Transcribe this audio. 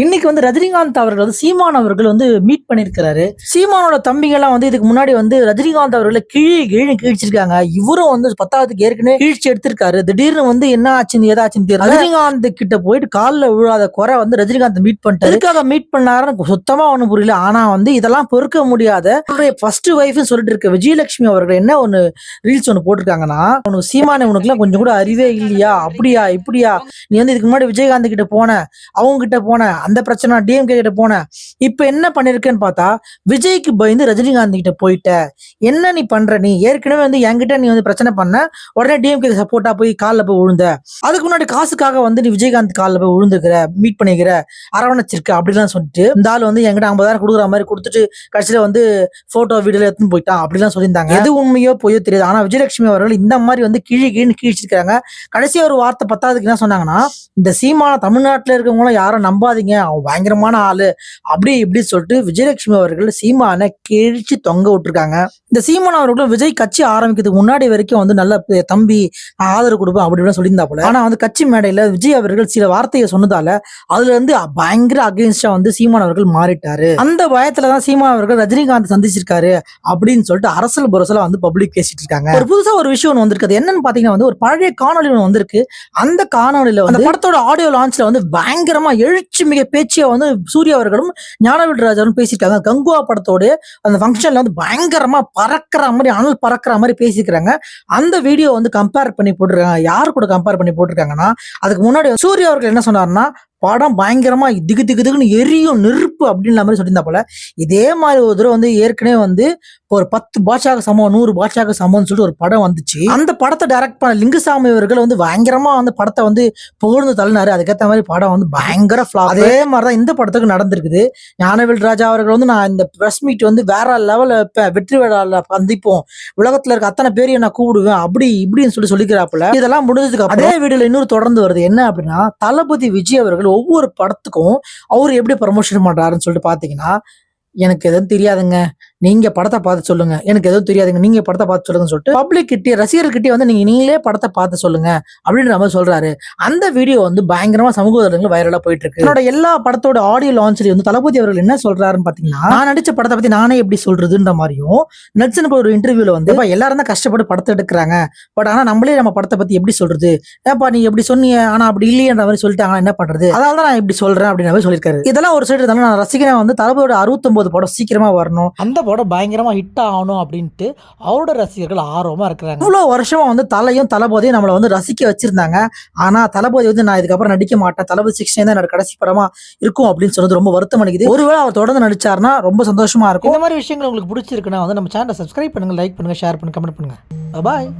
இன்னைக்கு வந்து ரஜினிகாந்த் அவர்கள் வந்து சீமான் அவர்கள் வந்து மீட் பண்ணிருக்கிறாரு. சீமானோட தம்பிகள்லாம் வந்து இதுக்கு முன்னாடி வந்து ரஜினிகாந்த் அவர்களை கிழி கிழி கீழ்ச்சிருக்காங்க. இவரும் வந்து பத்தாவதுக்கு ஏற்கனவே கீழ்ச்சி எடுத்திருக்காரு. திடீர்னு வந்து என்ன ஆச்சுன்னு ஏதாச்சுன்னு தெரியல. ரஜினிகாந்த் கிட்ட போயிட்டு காலில் விழாத குறை வந்து ரஜினிகாந்த் மீட் பண்ணிட்டு அதுக்காக மீட் பண்ணாருன்னு சுத்தமா ஒன்றும் புரியல. ஆனா வந்து இதெல்லாம் பொறுக்க முடியாத ஃபர்ஸ்ட் ஒய்ஃப்னு சொல்லிட்டு இருக்க விஜயலட்சுமி அவர்கள் என்ன ஒன்று ரீல்ஸ் ஒன்று போட்டிருக்காங்கன்னா உனக்கு சீமான உனக்குலாம் கொஞ்சம் கூட அறிவே இல்லையா? அப்படியா இப்படியா? நீ வந்து இதுக்கு முன்னாடி விஜயகாந்த் கிட்ட போன அவங்க கிட்ட போன அந்த பிரச்சனை டிஎம்கே கிட்ட போனேன். இப்போ என்ன பண்ணிருக்கேன்னு பார்த்தா விஜய்க்கு பயந்து ரஜினிகாந்த் கிட்ட போயிட்ட. என்ன நீ பண்ற நீ? ஏற்கனவே வந்து என்கிட்ட நீ வந்து பிரச்சனை பண்ண உடனே டிஎம்கே சப்போர்ட்டா போய் காலில் போய் விழுந்த அதுக்கு முன்னாடி காசுக்காக வந்து நீ விஜயகாந்த் காலில் போய் விழுந்துக்கிற மீட் பண்ணிக்கிற அரவணைச்சிருக்க அப்படிலாம் சொல்லிட்டு இந்த ஆள் வந்து என்கிட்ட ஐம்பதாயிரம் கொடுக்குற மாதிரி கொடுத்துட்டு கடைசியில் வந்து போட்டோ வீடியோ எடுத்துன்னு போயிட்டான். அப்படிலாம் சொல்லியிருந்தாங்க. எது உண்மையோ பொய்யோ தெரியாது. ஆனால் விஜயலட்சுமி அவர்கள் இந்த மாதிரி வந்து கிழி கீழ் கீழ்ச்சிருக்காங்க கடைசியாக ஒரு வார்த்தை பத்தாவதுக்கு என்ன சொன்னாங்கன்னா இந்த சீமான தமிழ்நாட்டில் இருக்கவங்களும் யாரும் நம்பாதீங்க. அவன் பயங்கரமான ஆளு. அப்படி இப்படி சொல்லிட்டு விஜயலட்சுமி அவர்கள் சீமானை கிழிச்சு தொங்க விட்டுருக்காங்க. இந்த சீமான் அவர்களும் விஜய் கட்சி ஆரம்பிக்கிறதுக்கு முன்னாடி வரைக்கும் வந்து நல்ல தம்பி ஆதரவு கொடுப்பேன் அப்படி இப்படின்னு சொல்லியிருந்தாப்புல ஆனா வந்து கட்சி மேடையில விஜய் அவர்கள் சில வார்த்தையை சொன்னதால அதுல இருந்து பயங்கர அகேன்ஸ்டா வந்து சீமான் அவர்கள் மாறிட்டாரு. அந்த பயத்துலதான் சீமான் அவர்கள் ரஜினிகாந்த் சந்திச்சிருக்காரு அப்படின்னு சொல்லிட்டு அரசல் புரசலா வந்து பப்ளிக் பேசிட்டு இருக்காங்க. ஒரு புதுசா ஒரு விஷயம் ஒன்று வந்திருக்கு. அது என்னன்னு பாத்தீங்கன்னா வந்து ஒரு பழைய காணொளி ஒன்று வந்திருக்கு. அந்த காணொளியில வந்து அந்த படத்தோட ஆடியோ லான்ச்ல வந்து பயங்கரமா எழுச்சி மிக பேச்சியா வந்து சூர்யா அவர்களும் ஞானவேல் ராஜாவும் பேசியிருக்காங்க கங்குவா படத்தோட அந்த ஃபங்க்ஷன்ல வந்து பயங்கரமா பறக்கிற மாதிரி அனல் பறக்கிற மாதிரி பேசிக்கிறாங்க. அந்த வீடியோ வந்து கம்பேர் பண்ணி போட்டிருக்காங்க. யார் கூட கம்பேர் பண்ணி போட்டிருக்காங்கன்னா அதுக்கு முன்னாடி சூர்யா அவர்கள் என்ன சொன்னார்னா படம் பயங்கரமா திகு திகு திகுன்னு எரியும் நெருப்பு அப்படின்ற மாதிரி சொல்லியிருந்தா போல. இதே மாதிரி ஒரு தடவை வந்து ஏற்கனவே வந்து ஒரு பத்து பாட்சாக சமம் நூறு பாட்சாக சமம்னு சொல்லிட்டு ஒரு படம் வந்துச்சு. அந்த படத்தை டைரக்ட் பண்ண லிங்குசாமி அவர்கள் வந்து பயங்கரமா வந்து படத்தை வந்து புகழ்ந்து தள்ளினாரு. அதுக்கேற்ற மாதிரி படம் வந்து பயங்கர ஃப்ளா அதே மாதிரிதான் இந்த படத்துக்கு நடந்திருக்குது. ஞானவேல் ராஜா அவர்கள் வந்து நான் இந்த ப்ரெஸ் மீட் வந்து வேற லெவல்ல வெற்றி விழாவில் சந்திப்போம். உலகத்துல இருக்க அத்தனை பேரையும் நான் கூப்பிடுவேன். அப்படி இப்படின்னு சொல்லி சொல்லிக்கிறாப்புல. இதெல்லாம் முடிஞ்சதுக்கு அதே வீடியோல இன்னொரு தொடர்ந்து வருது. என்ன அப்படின்னா தளபதி விஜய் அவர்கள் ஒவ்வொரு படத்துக்கும் அவர் எப்படி ப்ரமோஷன் பண்ணுறாருன்னு சொல்லிட்டு பார்த்தீங்கன்னா எனக்கு எதுவும் தெரியாதுங்க. நீங்க படத்தை பார்த்து சொல்லுங்க. எனக்கு எதுவும் தெரியாதுங்க. நீங்க படத்தை பார்த்து சொல்லுங்கன்னு சொல்லிட்டு பப்ளிக் கிட்டே ரசிகர்கிட்டே வந்து நீங்க நீங்களே படத்தை பார்த்து சொல்லுங்க அப்படின்னு நம்ம சொல்றாரு. அந்த வீடியோ வந்து பயங்கரமா சமூக வலைதளங்கள் வைரலா போயிட்டு இருக்கு என்னோட எல்லா படத்தோட ஆடியோ லான்ச்லயும் வந்து தளபதி அவர்கள் என்ன சொல்றாருன்னு பாத்தீங்கன்னா நான் நடிச்ச படத்தை பத்தி நானே எப்படி சொல்றதுன்ற மாதிரியும் நட்சன் ஒரு இன்டர்வியூல வந்து "எப்பா, எல்லாரும் தான் கஷ்டப்பட்டு படத்தை எடுக்கிறாங்க. பட் ஆனா நம்மளே நம்ம படத்தை பத்தி எப்படி சொல்றது? ஏப்பா நீ எப்படி சொன்னீங்க ஆனா அப்படி இல்லையன்ற மாதிரி சொல்லிட்டாங்க என்ன பண்றது? அதனால தான் நான் இப்படி சொல்றேன் அப்படின்னு சொல்லியிருக்காரு. இதெல்லாம் ஒரு சைடு இருந்தாலும் நான் ரசிக்கிறேன் வந்து தளபதியோட அறுபத்தொன்பது படம் சீக்கிரமா வரணும். அந்த படம் பயங்கரமா ஹிட் ஆகணும் அப்படின்ட்டு அவரோட ரசிகர்கள் ஆர்வமா இருக்கிறாங்க. இவ்வளவு வருஷமா வந்து தலையும் தளபதியும் நம்மளை வந்து ரசிக்க வச்சிருந்தாங்க. ஆனா தளபதி வந்து நான் இதுக்கப்புறம் நடிக்க மாட்டேன். தளபதி சிக்ஸ்டீன் தான் என்னோட கடைசி படமா இருக்கும் அப்படின்னு சொல்றது ரொம்ப வருத்தம் அளிக்குது. ஒருவேளை அவர் தொடர்ந்து நடிச்சாருன்னா ரொம்ப சந்தோஷமா இருக்கும். இந்த மாதிரி விஷயங்கள் உங்களுக்கு பிடிச்சிருக்குன்னா வந்து நம்ம சேனலை சப்ஸ்கிரைப் பண்ணுங்க லைக் பண்ணுங்க ஷேர் பண்ணுங்க கமெண்ட் பண்ணுங்க. பாய்